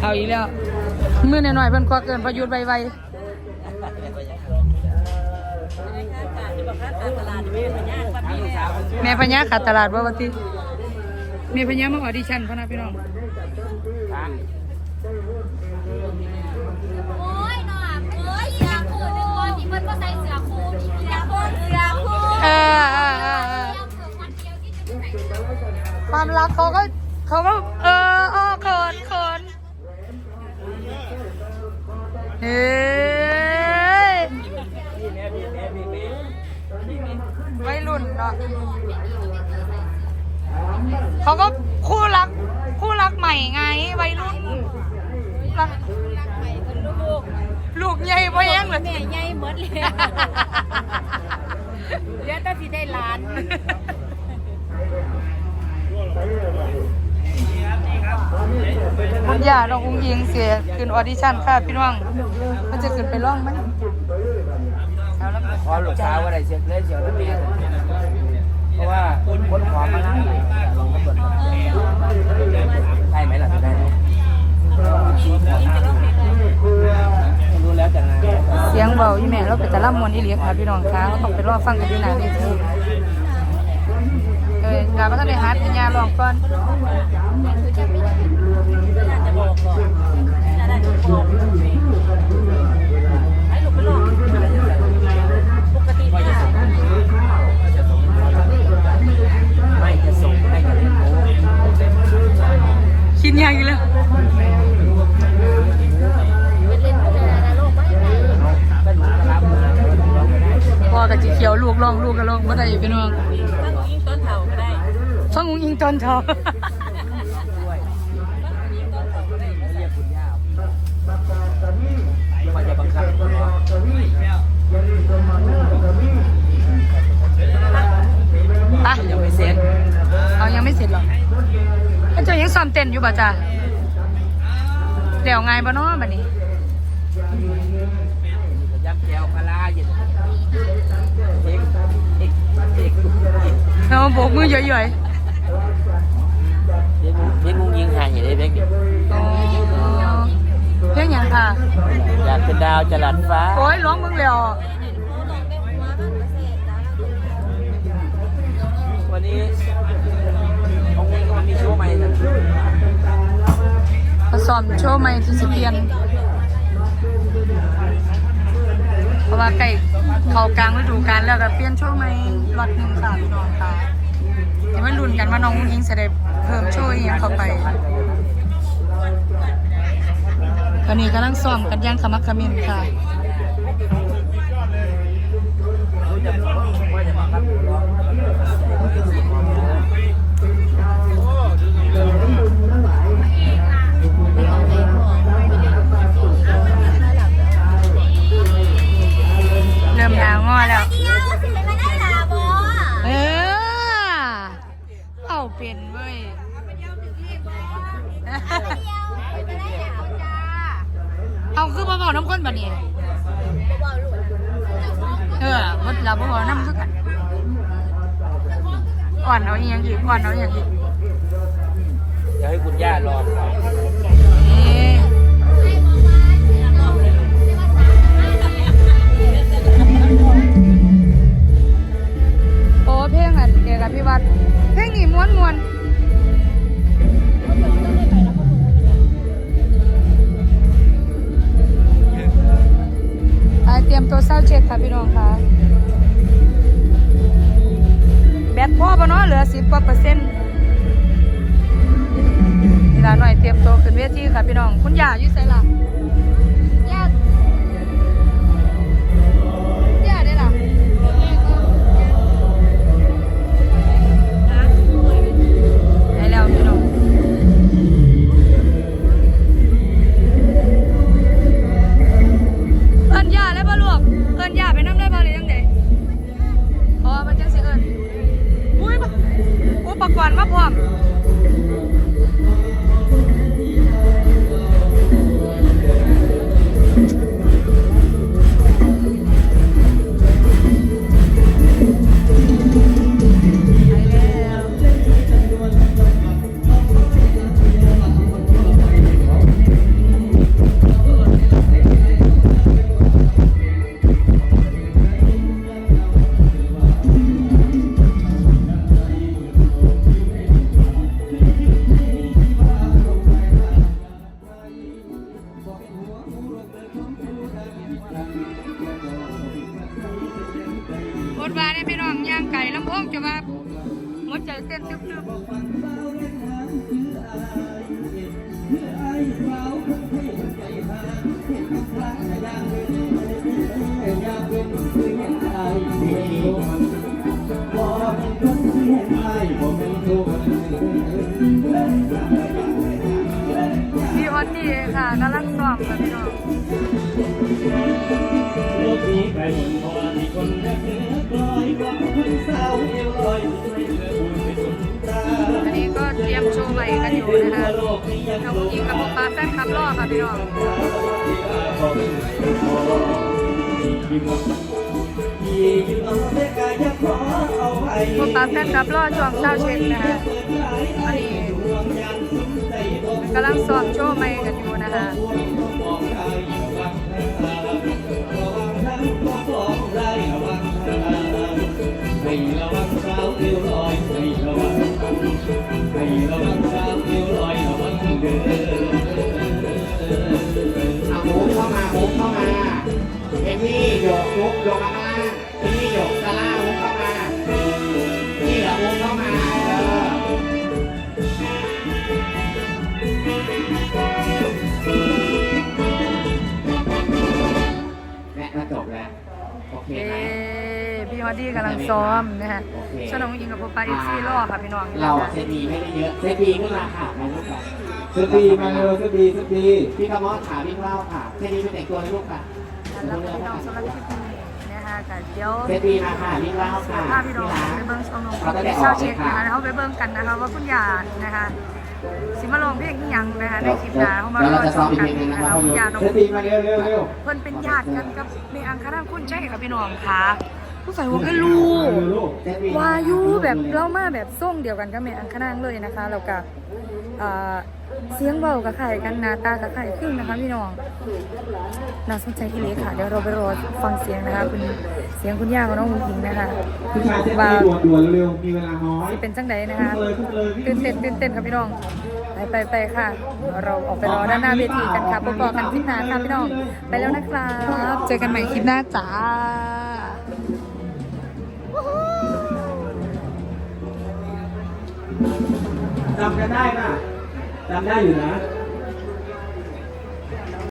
เอาอีกแล้วมือหน่อยๆเพิ่นควักเกินประยุทธ์ไวๆแม่พญาขาดตลาดบ่วันที่แม่พญามาออดิชั่นพ่อนะพี่น้องโอ้ยหน่อยเอ้ยเสือคู่หนึ่งคนที่เพิ่นก็ใส่เสือคู่อีกเสือคู่เสือคู่เออเออเออเออเสือคนเดียวที่จะใส่เสือคู่ความรักเขาก็เขาก็เออเออเขินเขินเฮ้ยวัยรุ่นเนาะเขาก็คู่รัก คู่รักใหม่ไงวัยรุ่นรักรักใหม่เป็นลูกลูกใหญ่พ่อยังเลยแม่ใหญ่หมดเลยเหลือแต่ที่ได้หลาน คุณย่าน้องอุ้งยิงเสียขึ้นออดิชั่นค่ะพี่น้อง มันจะขึ้นไปร้องไหมเอาล้วกันพอลูกสาว่าได้เสียเลยเสียวน้ำเมียเพราะว่าคนขอมานั่งลองกำหนดได้ไหมล่ะได้ไหมรู้แล้วแต่งานเสียงเบาอีแม่เราไปแต่ล่ำมวนอีเลียค่ะพี่น้องคะก็ต้องไปรอฟังกันที่หน้าเวทีเออการมาท่านในฮาร์ดปัญญาลองก่อน งไม่ได้พ่อกับจีเขียวลูกร้องลูกก็ร้องบ่ได้อยู่พี่น้องถ้าหนูยิ่งต้นเถาก็ได้ฟังอุ้งยิงตอนเช้าด้วยเรียกคุณย่าว่าจะบังคับเนาะไปยังไม่เสร็จ เอายังไม่เสร็จหรอกแล้วเจ้ายังซ้อมเต้นอยู่ป่ะจ้ะ เดี๋ยวไงบ่เนาะบัดนี้ยำแก้วปลาเย็นเอกเอกเอกเราโบกมือเยอะเด็กมุ้งยิงหายอย่างไรเด็กๆอ๋อเพลงหยังค่ะอยากเป็นดาวจะหลัดฟ้า โอ้ยร้องมึงแล้ววันนี้องค์นี้มันมีโชว์ใหม่นะ ผสมโชว์ใหม่ที่สิเพียน เพราะว่าใกล้เขากลางฤดูกาลแล้วก็เปลี่ยนโชว์ใหม่รอดหนึ่งค่ะพี่น้องค่ะเดี๋ยวมาลุ้นกันว่าน้องอุ้งยิงจะได้เพิ่มโชว์อีหยังเข้าไปตอนนี้กำลังซ้อมกันย่างขมักขม้นค่ะ เอาคือบ่บอกน้ำข้นแบบนี้ เออมดเราบ่บอกน้ำคือกันอ่อนเอาอีหยังอีกอ่อนเอาอีหยังอีกอยากให้คุณย่ารอ เช็คค่ะพี่น้องค่ะ แบตพ่อปะเนาะเหลือสิบกว่าเปอร์เซ็นต์เวลาหน่อยเตรียมตัวขึ้นเวทีค่ะพี่น้อง คุณย่าอยู่ไสล่ะ บทบาทได้พี่น้องย่างไก่ลำโพงจะมาหัวใจเต้นตึ๊บพี่ออนนี่ค่ะกำลังซ้อมค่ะพี่น้อง โลกนี้ใครหมุนพอที่คนรักเธอกลอยก็คนเศร้าเอวลอยไม่เลือบุญไปสนตาอันนี้ก็เตรียมโชว์ใหม่กันอยู่นะคะโลกนี้ยังน้องโลกยิงกับโมปลาแฟนคับรอค่ะพี่น้องกายจะปลาแฟนคับรอช่วงเช้าเช็คนะคะอันนี้กำลังซ้อมโชว์ใหม่กันอยู่นะคะ มุกโยกมาข้างล่างเอมี่โยกซาร่ามุกเข้ามานี่เหรอมุกเข้ามาเออและก็จบแล้ว โอเคเอ๊ไหมพี่ฮอดดี้กำลังซ้อมนะฮะโอเค ช่วงน้องยิงกับโมปลาเอฟซีรอค่ะพี่น้องเราเซตดีไม่ได้เยอะเซตดีขึ้นมาค่ะในลูกค่ะสตีมาเร็วสตีสตีพี่กระมอสขาวิ่งเล่าค่ะเซตดีไปแต่งตัวในลูกค่ะ แล้วพี่น้องสำหรับคลิปนี้นะคะกันเดี๋ยวเซตดีมาค่ะวิ่งเล่าค่ะพาพี่น้องไปเบิ้งชมนมเขาก็ได้อเช้าอกเลเช็ยคนะคะค่ะแล้วเขาไปเบิ้งกันนะคะว่าคุณยานะคะสิมาลงเพลงที่ยังนะคะในคลิปหน้าเขามาเดี๋ยวเราจะซ้อมอีกกัเพลงหนึ่งนะนะคะครับคุณยาน้องสตีมาเร็วเร็วเร็วเพิ่นเป็นญาติกันกับในอังคณาคุณใช่ค่ะพี่น้องค่ะผู้ใส่หัวกะลูลูกวายุแบบเล่ามาแบบส่งเดียวกันกับแม่อังคณางเลยนะคะแล้วก็ เอ่อเสียงเบากับไข่กันหน้าตากับไข่ขึ้นนะคะพี่น้องน่าสนใจที่เลยค่ะ เดี๋ยวเราไปรอฟังเสียงนะคะคุณเสียงคุณย่าของน้องมุ้งอิงนะคะผู้ชายเซตีว่าด่วนด่วนเร็วมีเวลาน้อยสิเป็นจังไดนะคะเลยขึ้นเลยตื่นเต้นตื่นเต้นค่ะพี่น้องไปไปไปค่ะ เราออกไปรอด้านหน้าเวทีกันค่ะพบกันคลิปหน้าค่ะพี่น้องไปแล้วนะครับเจอกันใหม่คลิปหน้าจ้าจำกันได้ป่ะ จำได้อยู่นะ